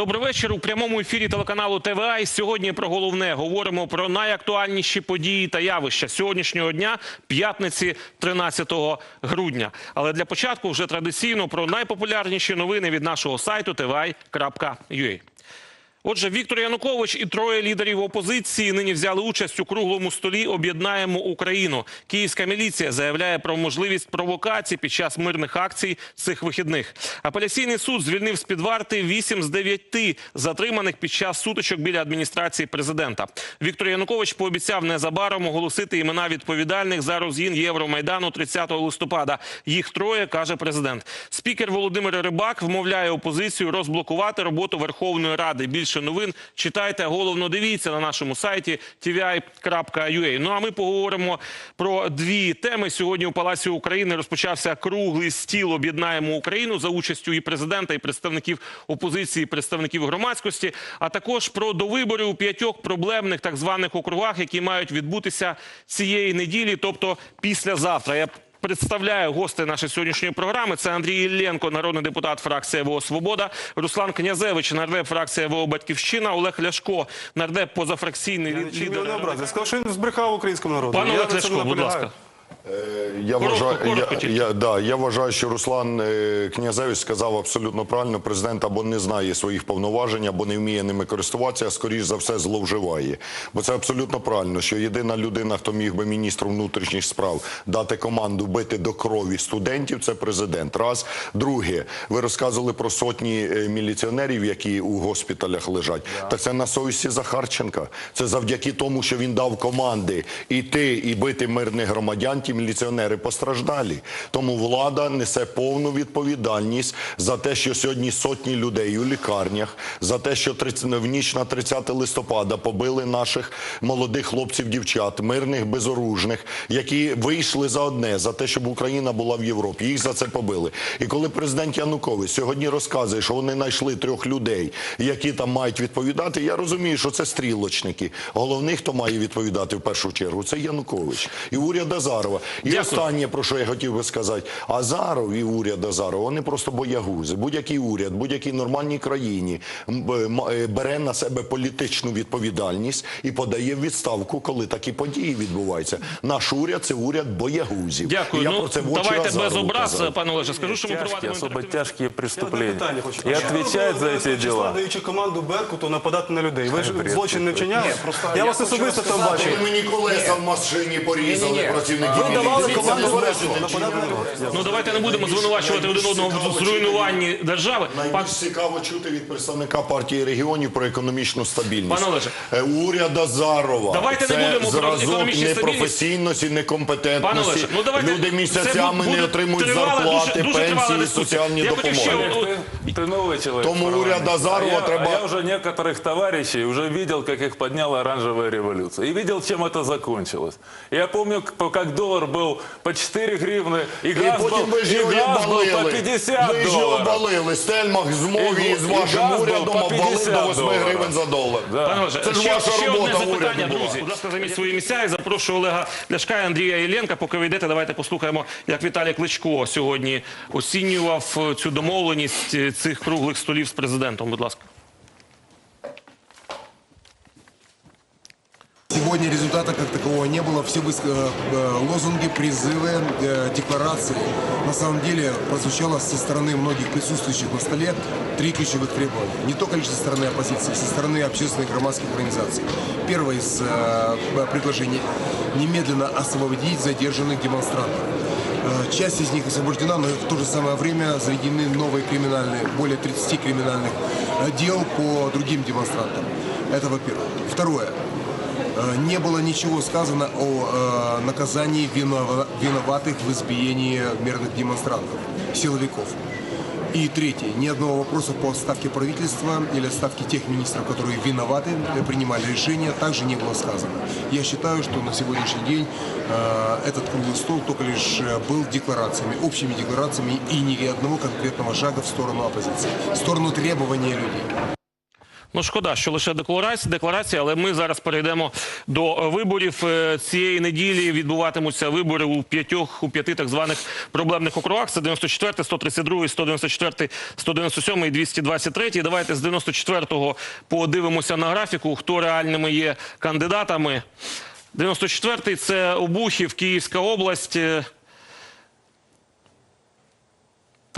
Добрий вечір. У прямому ефірі телеканалу ТВА. І сьогодні про головне говоримо про найактуальніші події та явища сьогоднішнього дня, п'ятниці, 13 грудня. Але для початку вже традиційно про найпопулярніші новини від нашого сайту tvi.ua. Отже, Віктор Янукович і троє лідерів опозиції нині взяли участь у круглому столі «Об'єднаємо Україну». Київська міліція заявляє про можливість провокацій під час мирних акцій цих вихідних. Апеляційний суд звільнив з під варти 8 з 9 затриманих під час сутичок біля адміністрації президента. Віктор Янукович пообіцяв незабаром оголосити імена відповідальних за розгін Євромайдану 30 листопада. Їх троє, каже президент. Спікер Володимир Рибак вмовляє опозицію розблокувати роботу Верховної Ради. Більше новин читайте, головно дивіться на нашому сайті tvi.ua. Ну а ми поговоримо про дві теми. Сьогодні у Палаці України розпочався круглий стіл «Об'єднаємо Україну» за участю і президента, і представників опозиції, і представників громадськості, а також про довибори у п'ятьох проблемних так званих округах, які мають відбутися цієї неділі, тобто післязавтра. Я Представляю гостей нашої сьогоднішньої програми. Це Андрій Ілленко, народний депутат фракції ВО «Свобода», Руслан Князевич, нардеп фракція ВО «Батьківщина», Олег Ляшко, нардеп позафракційний лідер. Я не образив? Сказав, що він збрехав українському народу. Пане Я Олег Ляшко, будь ласка. Я Коротко, вважаю, коротко я, тільки. я, да, я вважаю, що Руслан е, Князевич сказав абсолютно правильно. Президент або не знає своїх повноважень, або не вміє ними користуватися, а скоріш за все зловживає. Бо це абсолютно правильно, що єдина людина, хто міг би міністру внутрішніх справ дати команду бити до крові студентів, це президент. Раз. Друге, ви розказували про сотні е, міліціонерів, які у госпіталях лежать. Так це на совісті Захарченка. Це завдяки тому, що він дав команди іти і бити мирних громадян. Ті міліціонери постраждалі. Тому влада несе повну відповідальність за те, що сьогодні сотні людей у лікарнях, за те, що 30 в ніч на 30 листопада побили наших молодих хлопців, дівчат, мирних безоружних, які вийшли за одне за те, щоб Україна була в Європі. Їх за це побили. І коли президент Янукович сьогодні розказує, що вони знайшли трьох людей, які там мають відповідати, я розумію, що це стрілочники. Головний, хто має відповідати в першу чергу, це Янукович і уряд Азарова. І останнє, про що я хотів би сказати, Азаров і уряд Азарова, вони просто боягузи. Будь-який уряд, будь-якій нормальній країні е, бере на себе політичну відповідальність і подає відставку, коли такі події відбуваються. Наш уряд це уряд боягузів. Дякую. Я Ну про це в очі давайте без образ, казав. пане Олеже. Скажу, що ми проводимо особо інтерактивну тяжкие Я А за ви, дела. даючи команду Беркуту нападати на людей. Ви ж злочин не вчиняли? Я вас особисто там бачив. Ви мені колеса в машині порізали працівників Ви давали міліції. команду Це не Беркуту злочин нападати на людей. Ну давайте не будемо звинувачувати один одного в зруйнуванні держави. Пан Найбільш цікаво чути від представника партії регіонів про економічну стабільність. Пане Олеже. Е, уряд Азарова. Давайте не це будемо про зразок економічну непрофесійності, Пане некомпетентності. Олеже, ну давайте Люди це місяцями буде не отримують тривала, зарплати, дуже, дуже тривала пенсії, дискусія. соціальні Я хотів ще допомоги. от- Ты новый человек. Тому в парламенте. уряд Азарова а я, треба- а я уже некоторых товарищей уже видел, как их подняла оранжевая революция. И видел, чем это закончилось. Я помню, к- как доллар был по 4 гривны, и І газ, потім был, ви ж и його газ был по обвалили. 50 Ви ж його долларов. обвалили. Стельмах змов І і з гу- і вашим газ був урядом по обвалив 50 до 8 доларів. гривень за долар. Да. Пане Олеже, Це ж ще, ваша ще одне робота запитання, уряду була. друзі. Будь ласка, займіть свої місця і запрошую Олега Ляшка і Андрія Єленка. Поки ви йдете, давайте послухаємо, як Віталій Кличко сьогодні оцінював е, цю домовленість е, цих круглих столів з президентом. Будь ласка. Не было. Все выс- э, лозунги, призывы, э, декларации. На самом деле прозвучало со стороны многих присутствующих на столе три ключевых требования. Не только лишь со стороны оппозиции, со стороны общественных громадских организаций. Первое из э, предложений – немедленно освободить задержанных демонстрантов. Часть из них освобождена, но в то же самое время заведены новые криминальные, более 30 криминальных дел по другим демонстрантам. Это во-первых. Второе. Э, Не было ничего сказано о э, наказании винова- виноватых в избиении мирных демонстрантов, силовиков. И третье, ни одного вопроса по отставке правительства или отставке тех министров, которые виноваты, э, принимали решения, также не было сказано. Я считаю, что на сегодняшний день э, этот круглый стол только лишь был декларациями, общими декларациями и ни одного конкретного шага в сторону оппозиции, в сторону требования людей. Ну, шкода, що лише декларація, декларація, але ми зараз перейдемо до е, виборів. Е, Цієї неділі відбуватимуться вибори у п'ятьох, у п'яти так званих проблемних округах. Це 94, 132, 194, 197 і 223. Давайте з 94-го подивимося на графіку, хто реальними є кандидатами. 94-й – це Обухів, Київська область. Е,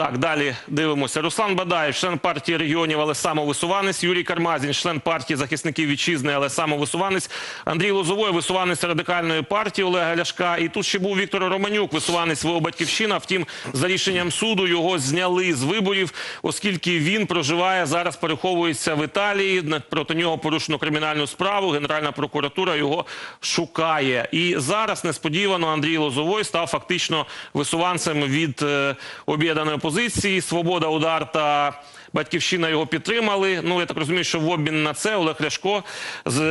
Так, далі дивимося. Руслан Бадаєв, член партії регіонів, але самовисуванець. Юрій Кармазін, член партії захисників вітчизни, але самовисуванець. Андрій Лозовой, висуванець радикальної партії Олега Ляшка. І тут ще був Віктор Романюк, висуванець ВО Батьківщина. Втім, за рішенням суду його зняли з виборів, оскільки він проживає зараз, переховується в Італії. Проти нього порушено кримінальну справу. Генеральна прокуратура його шукає. І зараз несподівано Андрій Лозовой став фактично висуванцем від е, об'єднаної. Свобода, удар та батьківщина його підтримали. Ну я так розумію, що в обмін на це Олег Ляшко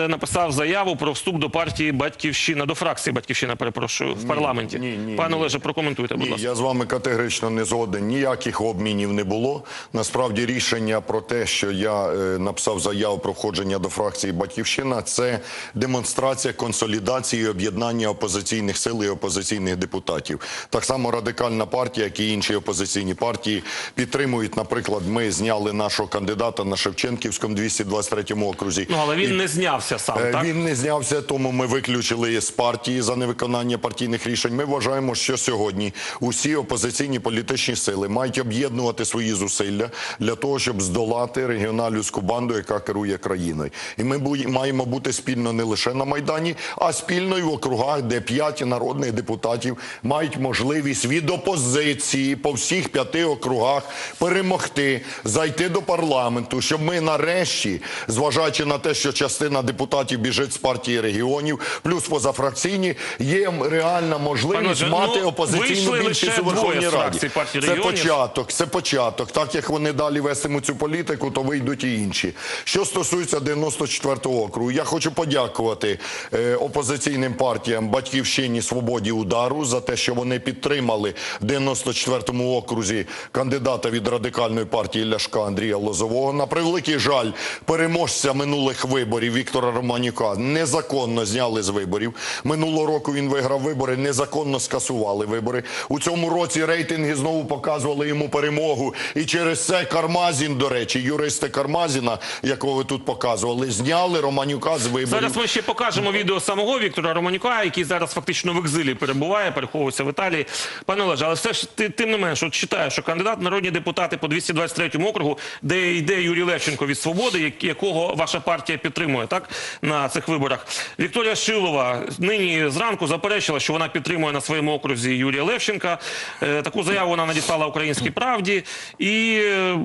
написав заяву про вступ до партії Батьківщина, до фракції Батьківщина, перепрошую, в парламенті. ні, ні, Пане. Олеже, прокоментуйте, будь Ні, ласка. я з вами категорично не згоден. Ніяких обмінів не було. Насправді рішення про те, що я е, написав заяву про входження до фракції Батьківщина, це демонстрація консолідації і об'єднання опозиційних сил і опозиційних депутатів. Так само радикальна партія, як і інші опозиційні партії підтримують. Наприклад, ми зняли нашого кандидата на Шевченківському 223 окрузі. Ну але він не знявся сам, Е, так? Він не знявся, тому ми виключили з партії за невиконання партійних рішень. Ми вважаємо, що сьогодні усі опозиційні політичні сили мають об'єднувати свої зусилля для того, щоб здолати регіоналівську банду, яка керує країною. І ми бу- маємо бути спільно не лише на майдані, а спільно і в округах, де п'ять народних депутатів мають можливість від опозиції по всіх п'яти округах перемогти, зайти до парламенту, щоб ми нарешті, зважаючи на те, що частина депутатів біжить з партії регіонів, плюс позафракційні, є реальна можливість Пане, мати ну, опозиційну більшість у Верховній Раді. Це початок, це початок. Так як вони далі вестимуть цю політику, то вийдуть і інші. Що стосується 94-го округу, я хочу подякувати е, опозиційним партіям Батьківщині Свободі Удару за те, що вони підтримали в 94-му окрузі кандидата від радикальної партії Ляшка Андрія Лозового. На превеликий жаль, переможця минулих виборів Віктора Романюка незаконно зняли з виборів. Минулого року він виграв вибори, незаконно скасували вибори. У цьому році рейтинги знову показували йому перемогу. І через це Кармазін, до речі, юристи Кармазіна, якого ви тут показували, зняли Романюка з виборів. Зараз ми ще покажемо відео самого Віктора Романюка, який зараз фактично в екзилі перебуває, переховується в Італії. Пане Олеже, але все ж ти- тим не менш, от читаю, що кандидат народні депутати по 223 округу, де йде Юрій Левченко від свободи, якого ваша партія підтримує, так на цих виборах. Вікторія Шилова нині зранку заперечила, що вона підтримує на своєму окрузі Юрія Левченка. Е, Таку заяву вона надіслала Українській правді і. е,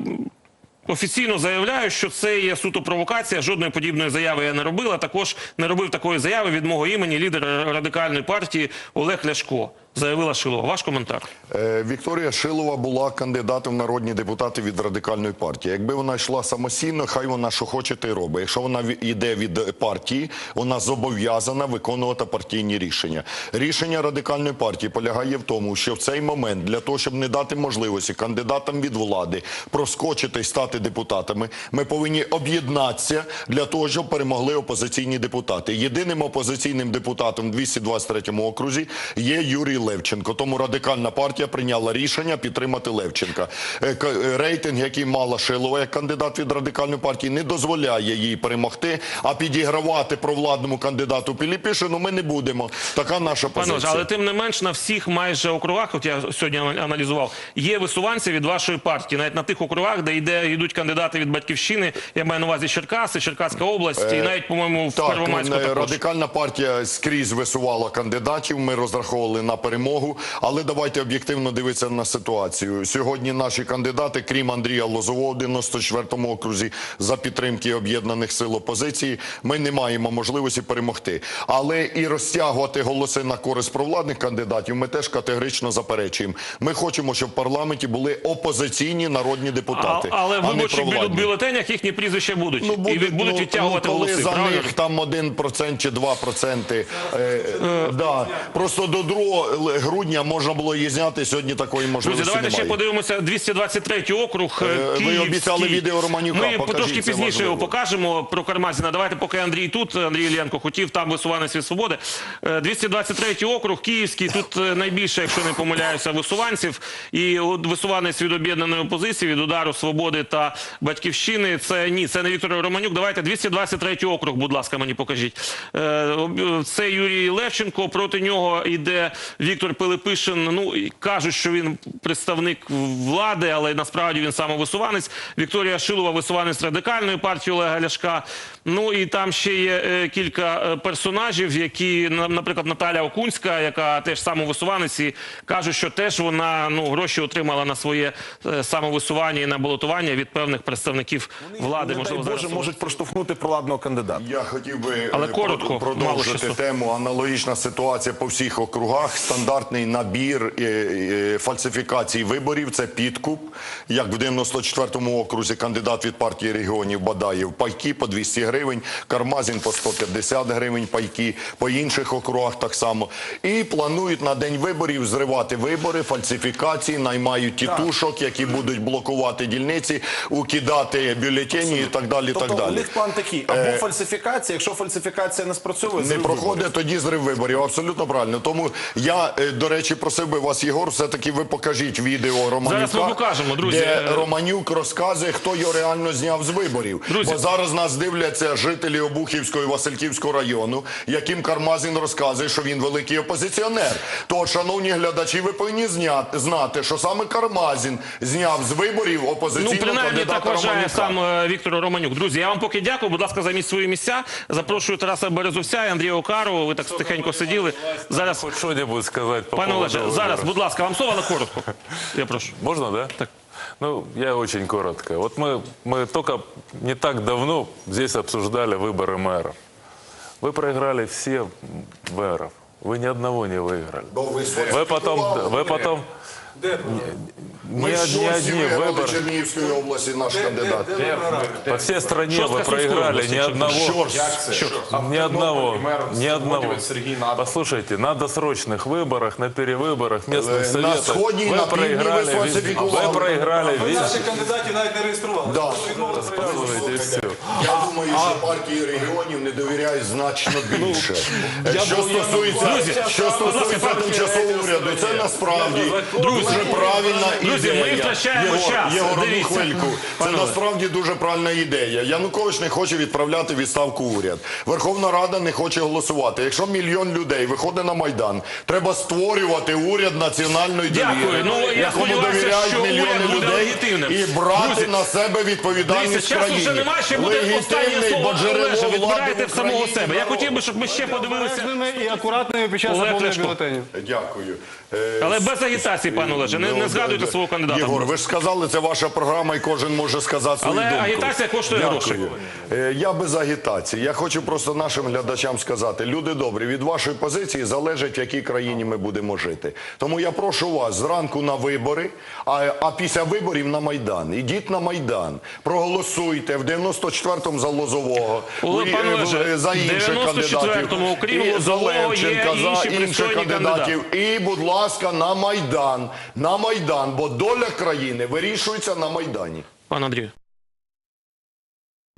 Офіційно заявляю, що це є суто провокація. Жодної подібної заяви я не робила. Також не робив такої заяви від мого імені лідер радикальної партії Олег Ляшко. Заявила Шилова. Ваш коментар. Е, Вікторія Шилова була кандидатом в народні депутати від радикальної партії. Якби вона йшла самостійно, хай вона що хоче, те й робить. Якщо вона йде від партії, вона зобов'язана виконувати партійні рішення. Рішення радикальної партії полягає в тому, що в цей момент для того, щоб не дати можливості кандидатам від влади проскочити і стати депутатами, ми повинні об'єднатися для того, щоб перемогли опозиційні депутати. Єдиним опозиційним депутатом в 223 окрузі є Юрій Левченко. Тому радикальна партія прийняла рішення підтримати Левченка. Е, е, Рейтинг, який мала Шилова як кандидат від радикальної партії, не дозволяє їй перемогти. А підігравати провладному кандидату Піліпішину ми не будемо. Така наша Пане Олеже, але тим не менш на всіх майже округах, от я сьогодні аналізував, є висуванці від вашої партії, навіть на тих округах, де йде йдуть кандидати від батьківщини. Я маю на увазі Черкаси, Черкаська область, і навіть, по-моєму, в Так, Первомайську е, також. радикальна партія скрізь висувала кандидатів. Ми розраховували на перемогу. Але давайте об'єктивно дивитися на ситуацію. Сьогодні наші кандидати, крім Андрія Лозового, в 94-му окрузі за підтримки об'єднаних сил опозиції, ми не маємо можливості перемогти. Але і розтягувати голоси на користь провладних кандидатів ми теж категорично заперечуємо. Ми хочемо, щоб в парламенті були опозиційні народні А, депутати, але в а виборчих бюлетенях їхні прізвища будуть. і будуть ну, відтягувати ну, коли голоси. за правильно? них там 1% чи 2%. Е, е, да. Просто до другого грудня можна було її зняти. Сьогодні такої можливості Друзі, давайте ще подивимося 223 округ. е, Е, ви обіцяли відео Романюка, Ми покажіть, трошки пізніше його покажемо про Кармазіна. Давайте, поки Андрій тут, Андрій Іллєнко хотів, там висуванець від свободи. Е, 223 округ, Київський. Тут е, найбільше, якщо не помиляюся, висуванців. І висуванець від об'єднаної опозиції, від удару свободи та батьківщини. Це ні, це не Віктор Романюк. Давайте 223 округ, будь ласка, мені покажіть. Е, Це Юрій Левченко. Проти нього йде Віктор Пилипишин. Ну кажуть, що він представник влади, але насправді він самовисуванець. Вікторія Шилова, висуванець радикальної партії Олега Ляшка. Ну і там ще є е, кілька е, персонажів, які, на- наприклад, Наталя Окунська, яка теж самовисуванець, і кажуть, що теж вона ну гроші отримала на своє е, самовисування і на балотування від певних представників влади. не Можливо, дай зараз Боже, можуть проштовхнути провладного кандидата. Я хотів би Але коротко, продовжити тему. Аналогічна ситуація по всіх округах. Стандартний набір фальсифікацій виборів. Це підкуп. Як в 94-му окрузі кандидат від партії регіонів Бадаєв пайки по 200 гривень, Кармазін по 150 гривень пайки, по інших округах так само. І планують на день виборів зривати вибори, фальсифікації, наймають тітушок, які будуть блокувати дільниці, укидати бюлетені і так далі. Тобто так далі. у них план такий: або фальсифікація, якщо фальсифікація не спрацьовує, Не проходить виборів. тоді зрив виборів. Абсолютно правильно. Тому я, е, до речі, просив би вас, Єгор, все-таки ви покажіть відео Романюка. Зараз ми покажемо, друзі. Де Е, Романюк розказує, хто його реально зняв з виборів. Друзі. Бо зараз нас дивляться жителі Обухівського і Васильківського району, яким Кармазін розказує, що він великий опозиціонер. То, шановні глядачі, ви повинні зняти, знати, що саме Кармазін зняв з виборів Ну, опозиційного принаймні кандидата так вважає Романюка. сам е, Віктор Романюк. Друзі, я вам поки дякую. Будь ласка, займіть свої місця. Запрошую Тараса Березовця і Андрія Окарова. Ви так тихенько сиділи. Зараз, Хоть что-нибудь сказать по пане поводу Олеже, зараз, выборов? будь ласка, вам слово, але коротко. Я прошу. Можно, да? Так. Ну, я очень коротко. Вот мы, мы только не так давно здесь обсуждали выборы мэров. Вы проиграли все мэров. Вы ни одного не выиграли. Вы потом, вы потом Ми не, в не шоці одни виграли выборы. Чернігівської області наш кандидат. По всей стране Шостка вы Сумской проиграли области, ни что- одного. Ни одного. Ни одного. Сергій Надо. Послушайте, на досрочных выборах, на перевыборах местных Э, на советов сходе и вы на пиве вы проиграли, везде. сфальсификовали. вы проиграли везде. Наших кандидатів навіть не реєстрували. Да. Послушайте, все. Я думаю, що партії регіонів не довіряють значно більше. Е, Що стосується, що стосується тимчасового уряду, це насправді дуже правильна Друзі, ми втрачаємо Єгор, час. Єгор, одну Дивіться. хвильку. Це насправді дуже правильна ідея. Янукович не хоче відправляти в відставку уряд. Верховна Рада не хоче голосувати. Якщо мільйон людей виходить на Майдан, треба створювати уряд національної Дякую. Ну, я якому сподіваюся, довіряють що мільйони уряд буде людей легітимним. і брати Друзі, на себе відповідальність Дивіться, часу вже немає, ще буде останнє Легітимний, слово джерело Олеже. влади Відбирайте в самого Україні себе. Я народ. хотів би, щоб ми ще подивилися. Обережними і акуратними під час Олег заповнення Ляшко. бюлетенів. Дякую. Е, Але без агітації, пане Олеже. Не, не згадуйте свого кандидата. Єгор, ви ж сказали, це ваша програма, і кожен може сказати свою Але думку. агітація коштує Дякую. грошей. Е, Я без агітації. Я хочу просто нашим глядачам сказати, люди добрі, від вашої позиції залежить, в якій країні ми будемо жити. Тому я прошу вас зранку на вибори, а, а після виборів на Майдан. Ідіть на Майдан, проголосуйте в 94-му за Лозового, Оле, у- пане е, Олеже, за інших 94-му, кандидатів. окрім І за Лозового, є Левченка, за інших пристойні кандидатів. І, будь ласка, на Майдан. На Майдан, бо доля країни вирішується на Майдані. Пане Андрію.